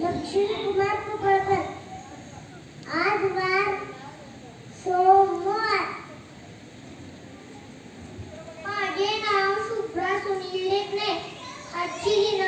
लक्ष्मी कुमार कुकड़कर आज बार सोमवार। माझे नाव सुप्रा सुनील लेखने आजची ही